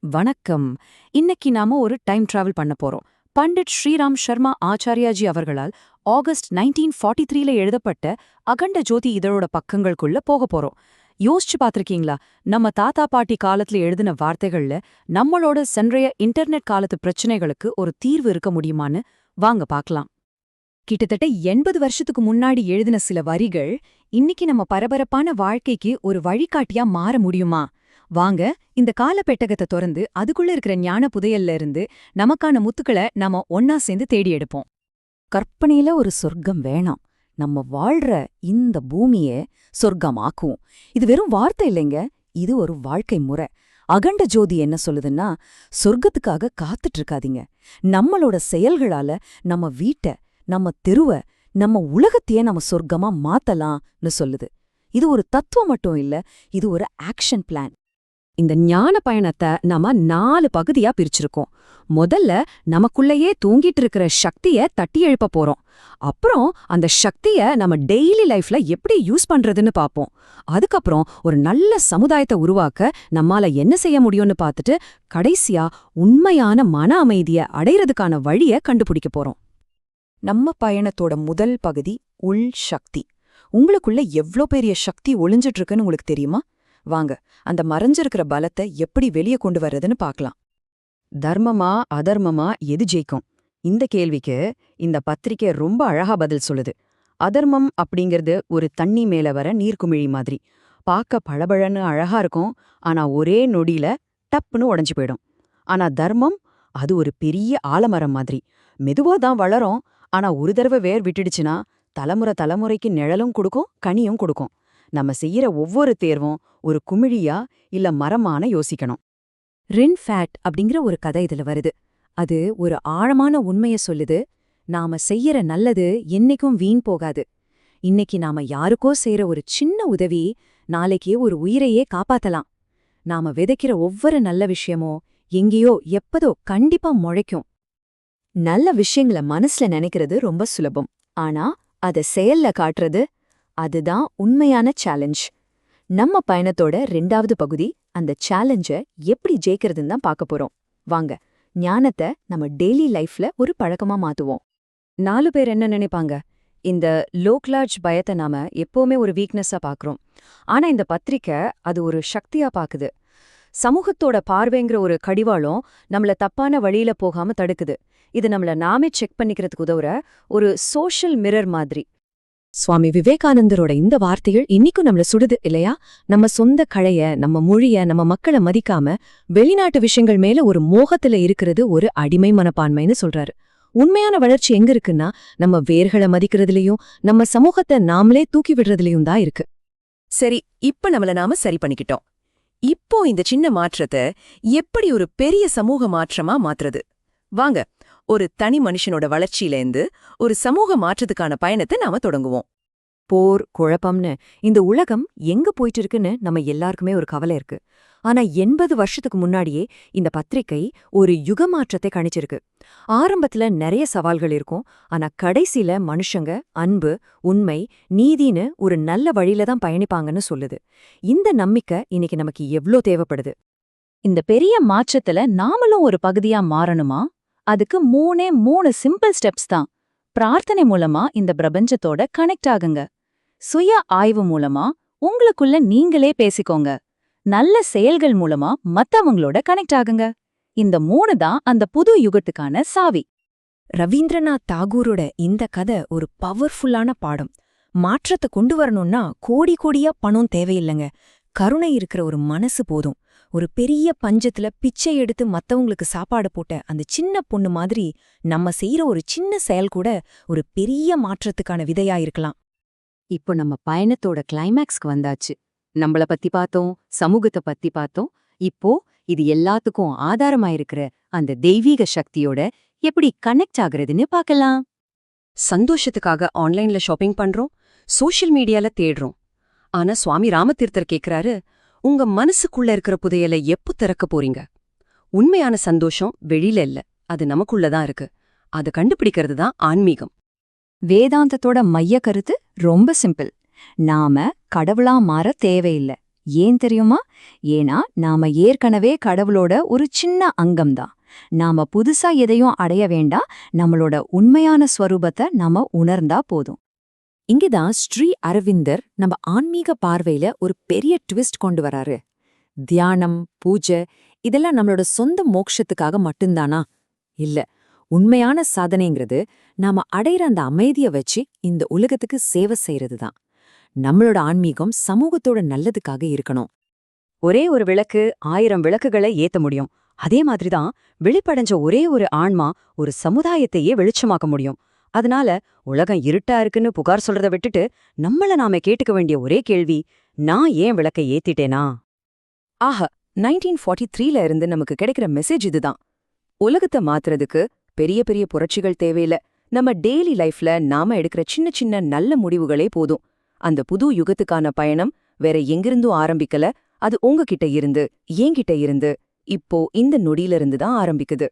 வணக்கம். இன்னைக்கு நாம ஒரு டைம் டிராவல் பண்ண போறோம். பண்டிட் ஸ்ரீராம் சர்மா ஆச்சாரியாஜி அவர்களால் ஆகஸ்ட் நைன்டீன் ஃபார்ட்டி த்ரீல எழுதப்பட்ட அகண்ட ஜோதி இதழோட பக்கங்களுக்குள்ள போக போறோம். யோசிச்சு பார்த்துருக்கீங்களா? நம்ம தாத்தா பாட்டி காலத்துல எழுதின வார்த்தைகள்ல நம்மளோட சென்றைய இன்டர்நெட் காலத்து பிரச்சனைகளுக்கு ஒரு தீர்வு இருக்க முடியுமான்னு வாங்க பார்க்கலாம். கிட்டத்தட்ட எண்பது வருஷத்துக்கு முன்னாடி எழுதின சில வரிகள் இன்னைக்கு நம்ம பரபரப்பான வாழ்க்கைக்கு ஒரு வழிகாட்டியா மாற முடியுமா? வாங்க இந்த கால பெட்டகத்தை திறந்து அதுக்குள்ள இருக்கிற ஞான புதையல்ல இருந்து நமக்கான முத்துக்களை நாம ஒன்னா சேர்ந்து தேடி எடுப்போம். கற்பனையில ஒரு சொர்க்கம் வேணாம். நம்ம வாழ்ற இந்த பூமிய சொர்க்கமாக்குவோம் இது வெறும் வார்த்தை இல்லைங்க இது ஒரு வாழ்க்கை முறை. அகண்ட ஜோதி என்ன சொல்லுதுன்னா சொர்க்கத்துக்காக காத்துட்டு இருக்காதீங்க நம்மளோட செயல்களால நம்ம வீட்டை நம்ம தெருவ நம்ம உலகத்தையே நம்ம சொர்க்கமா மாத்தலாம்னு சொல்லுது. இது ஒரு தத்துவம் மட்டும் இல்ல இது ஒரு ஆக்ஷன் பிளான் இந்த ஞான பயணத்தை நாம நாலு பகுதியா பிரிச்சிருக்கோம். முதல்ல நமக்குள்ளேயே தூங்கிட்டு இருக்கிற சக்திய தட்டி எழுப்ப போறோம். அப்புறம் அந்த சக்திய நம்ம டெய்லி லைஃப்ல எப்படி யூஸ் பண்றதுன்னு பாப்போம் அதுக்கப்புறம் ஒரு நல்ல சமுதாயத்தை உருவாக்க நம்மால என்ன செய்ய முடியும்னு பார்த்துட்டு கடைசியா உண்மையான மன அமைதிய அடையறதுக்கான வழிய கண்டுபிடிக்க போறோம். நம்ம பயணத்தோட முதல் பகுதி உள் சக்தி. உங்களுக்குள்ள எவ்ளோ பெரிய சக்தி ஒளிஞ்சிட்டு இருக்குன்னு உங்களுக்கு தெரியுமா? வாங்க அந்த மறைஞ்சிருக்கிற பலத்தை எப்படி வெளியே கொண்டு வர்றதுன்னு பார்க்கலாம். தர்மமா அதர்மமா எது ஜெயிக்கும்? இந்த கேள்விக்கு இந்த பத்திரிக்கை ரொம்ப அழகா பதில் சொல்லுது. அதர்மம் அப்படிங்கிறது ஒரு தண்ணி மேல வர நீர்க்குமிழி மாதிரி. பார்க்க பளபளன்னு அழகா இருக்கும் ஆனா ஒரே நொடியில டப்புன்னு உடைஞ்சு போயிடும். ஆனா தர்மம் அது ஒரு பெரிய ஆலமரம் மாதிரி. மெதுவா தான் வளரும் ஆனா ஒரு தடவை வேர் விட்டுடுச்சுன்னா தலைமுறை தலைமுறைக்கு நிழலும் கொடுக்கும் கனியும் கொடுக்கும். நம்ம செய்யற ஒவ்வொரு தேர்வும் ஒரு குமிழியா இல்ல மரமான யோசிக்கணும். ரின் ஃபேட் அப்படிங்கிற ஒரு கதை இதுல வருது. அது ஒரு ஆழமான உண்மைய சொல்லுது. நாம செய்யற நல்லது என்னைக்கும் வீண் போகாது. இன்னைக்கு நாம யாருக்கோ செய்யற ஒரு சின்ன உதவி நாளைக்கே ஒரு உயிரையே காப்பாத்தலாம். நாம விதைக்கிற ஒவ்வொரு நல்ல விஷயமோ எங்கேயோ எப்பதோ கண்டிப்பா முளைக்கும். நல்ல விஷயங்கள மனசுல நினைக்கிறது ரொம்ப சுலபம். ஆனா அத செயல்ல காட்டுறது அதுதான் உண்மையான சேலஞ்ச் நம்ம பயணத்தோட ரெண்டாவது பகுதி அந்த சேலஞ்ச எப்படி ஜெயிக்கிறதுன்னு தான் பார்க்க போறோம். வாங்க ஞானத்தை நம்ம டெய்லி லைஃப்ல ஒரு பழக்கமா மாத்துவோம். நாலு பேர் என்ன நினைப்பாங்க? இந்த லோக்லாஜ் பயத்தை நாம எப்பவுமே ஒரு வீக்னஸா பாக்குறோம் ஆனா இந்த பத்திரிக்கை அது ஒரு சக்தியா பாக்குது சமூகத்தோட பார்வைங்கிற ஒரு கடிவாளம் நம்மள தப்பான வழியில போகாம தடுக்குது. இது நம்மள நாமே செக் பண்ணிக்கிறதுக்கு உதவுற ஒரு சோஷியல் மிரர் மாதிரி. சுவாமி விவேகானந்தரோட இந்த வார்த்தைகள் இன்னிக்கும் நம்மள சுடுது இல்லையா? நம்ம சொந்த கழைய நம்ம மொழிய நம்ம மக்களை மதிக்காம வெளிநாட்டு விஷயங்கள் மேல ஒரு மோகத்துல இருக்கிறது ஒரு அடிமை மனப்பான்மைன்னு சொல்றாரு. உண்மையான வளர்ச்சி எங்க இருக்குன்னா நம்ம வேர்களை மதிக்கிறதுலயும் நம்ம சமூகத்தை நாமளே தூக்கி விடுறதுலயும் தான் இருக்கு. சரி இப்ப நம்மள நாம சரி பண்ணிக்கிட்டோம். இப்போ இந்த சின்ன மாற்றத்தை எப்படி ஒரு பெரிய சமூக மாற்றமா மாத்துறது? வாங்க ஒரு தனி மனுஷனோட வளர்ச்சியிலேந்து ஒரு சமூக மாற்றத்துக்கான பயணத்தை நாம தொடங்குவோம். போர் குழப்பம்னு இந்த உலகம் எங்க போயிட்டு இருக்குன்னு நம்ம எல்லாருக்குமே ஒரு கவலை இருக்கு. ஆனா எண்பது வருஷத்துக்கு முன்னாடியே இந்த பத்திரிகை ஒரு யுக மாற்றத்தை கணிச்சிருக்கு. ஆரம்பத்துல நிறைய சவால்கள் இருக்கும். ஆனா கடைசில மனுஷங்க அன்பு உண்மை நீதின்னு ஒரு நல்ல வழியில தான் பயணிப்பாங்கன்னு சொல்லுது. இந்த நம்பிக்கை இன்னைக்கு நமக்கு எவ்ளோ தேவைப்படுது? இந்த பெரிய மாற்றத்துல நாமளும் ஒரு பகுதியா மாறணுமா? அதுக்கு மூணே மூணு சிம்பிள் ஸ்டெப்ஸ் தான். பிரார்த்தனை மூலமா இந்த பிரபஞ்சத்தோட கனெக்ட் ஆகுங்க. சுய ஆய்வு மூலமா உங்களுக்குள்ள நீங்களே பேசிக்கோங்க. நல்ல செயல்கள் மூலமா மத்தவங்களோட கனெக்ட் ஆகுங்க. இந்த மூணு தான் அந்த புது யுகத்துக்கான சாவி. ரவீந்திரநாத் தாகூரோட இந்த கதை ஒரு பவர்ஃபுல்லான பாடம். மாற்றத்தை கொண்டு வரணும்னா கோடி கோடியா பணம் தேவையில்லைங்க. கருணை இருக்கிற ஒரு மனசு போதும். ஒரு பெரிய பஞ்சத்துல பிச்சை எடுத்து மத்தவங்களுக்கு சாப்பாடு போட்ட அந்த சின்ன பொண்ணு மாதிரி நம்ம செய்யற ஒரு சின்ன செயல் கூட ஒரு பெரிய மாற்றத்துக்கான விதையா இருக்கலாம். இப்போ நம்ம பயணத்தோட கிளைமேக்ஸ்க்கு வந்தாச்சு. நம்மள பத்தி பார்த்தோம் சமூகத்தை பத்தி பார்த்தோம். இப்போ இது எல்லாத்துக்கும் ஆதாரமாயிருக்கிற அந்த தெய்வீக சக்தியோட எப்படி கனெக்ட் ஆகுறதுன்னு பார்க்கலாம். சந்தோஷத்துக்காக ஆன்லைன்ல ஷாப்பிங் பண்றோம் சோஷியல் மீடியால தேடுறோம். ஆனா சுவாமி ராமதீர்த்தர் கேக்குறாரு உங்க மனசுக்குள்ள இருக்கிற புதையலை எப்போ திறக்க போறீங்க? உண்மையான சந்தோஷம் வெளியில இல்ல அது நமக்குள்ளதான் இருக்கு. அது கண்டுபிடிக்கிறது தான் ஆன்மீகம். வேதாந்தத்தோட மைய கருத்து ரொம்ப சிம்பிள். நாம கடவுளா மாற தேவையில்லை. ஏன் தெரியுமா? ஏன்னா நாம ஏற்கனவே கடவுளோட ஒரு சின்ன அங்கம்தான் நாம புதுசா எதையும் அடைய வேண்டாம் நம்மளோட உண்மையான ஸ்வரூபத்தை நாம உணர்ந்தா போதும். இங்கதான் ஸ்ரீ அரவிந்தர் நம்ம ஆன்மீக பார்வையில ஒரு பெரிய ட்விஸ்ட் கொண்டு வராரு. தியானம் பூஜை இதெல்லாம் நம்மளோட சொந்த மோக்ஷத்துக்காக மட்டும்தானா? இல்ல உண்மையான சாதனைங்கிறது நாம அடையிற அந்த அமைதிய வச்சு இந்த உலகத்துக்கு சேவை செய்யறது தான் நம்மளோட ஆன்மீகம் சமூகத்தோட நல்லதுக்காக இருக்கணும். ஒரே ஒரு விளக்கு ஆயிரம் விளக்குகளை ஏத்த முடியும். அதே மாதிரிதான் வெளிப்படைஞ்ச ஒரே ஒரு ஆன்மா ஒரு சமுதாயத்தையே வெளிச்சமாக்க முடியும். அதனால உலகம் இருட்டா இருக்குன்னு புகார் சொல்றத விட்டுட்டு நம்மள நாம கேட்டுக்க வேண்டிய ஒரே கேள்வி நான் ஏன் விளக்கை ஏத்திட்டேனா? ஆஹா நைன்டீன் ஃபார்ட்டி த்ரீல இருந்து நமக்கு கிடைக்கிற மெசேஜ் இதுதான். உலகத்தை மாத்துறதுக்கு பெரிய பெரிய புரட்சிகள் தேவையில்ல. நம்ம டெய்லி லைஃப்ல நாம எடுக்கிற சின்ன சின்ன நல்ல முடிவுகளே போதும். அந்த புது யுகத்துக்கான பயணம் வேற எங்கிருந்தும் ஆரம்பிக்கல. அது உங்ககிட்ட இருந்து என்கிட்ட இருந்து இப்போ இந்த நொடியில இருந்து தான் ஆரம்பிக்குது.